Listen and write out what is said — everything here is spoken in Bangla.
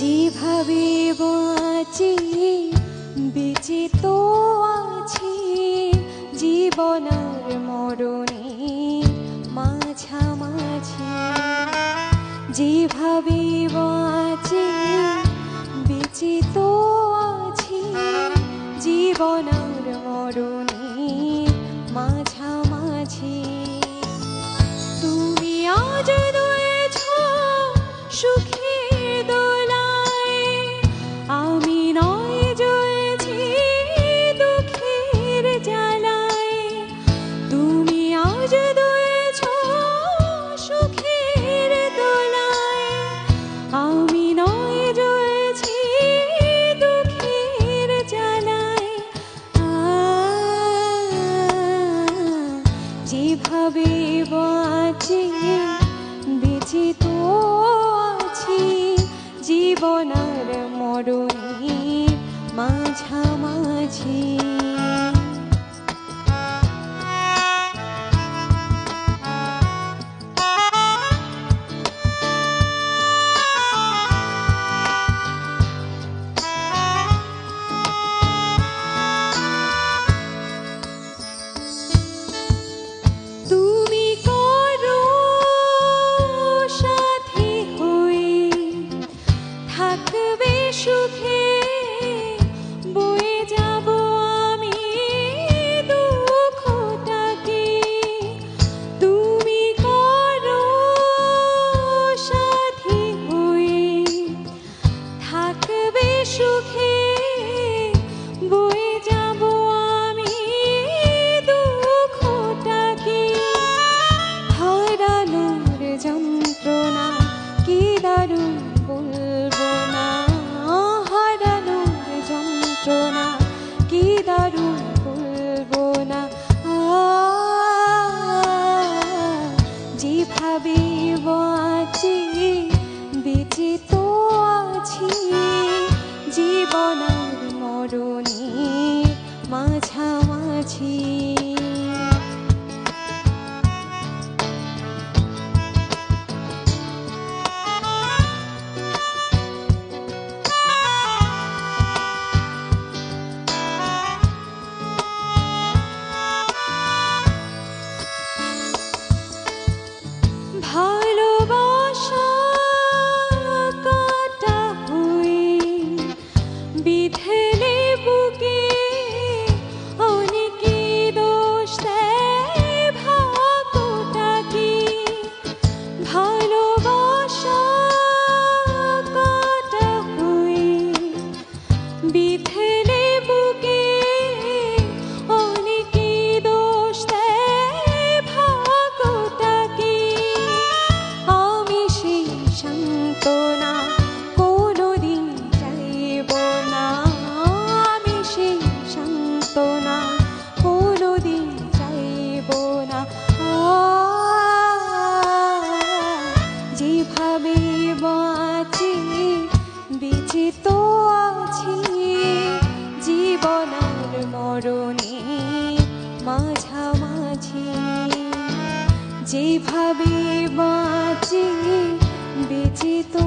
যেভাবে বাঁচি বেঁচে তো আছি জীবনার মরণে মাঝামাঝি। যেভাবে বাঁচি যেভাবে বাঁচি বেঁচে তো আছি। জীবনার মরণে মাঝামাঝি। মাঝামাঝি। ভালোবাসা কাটা হয়ে বিধেলে বু যেভাবে বাঁচি বেঁচে তো আছি। জীবনার মরণে মাঝামাঝি। যেভাবে বাঁচি বেঁচে তো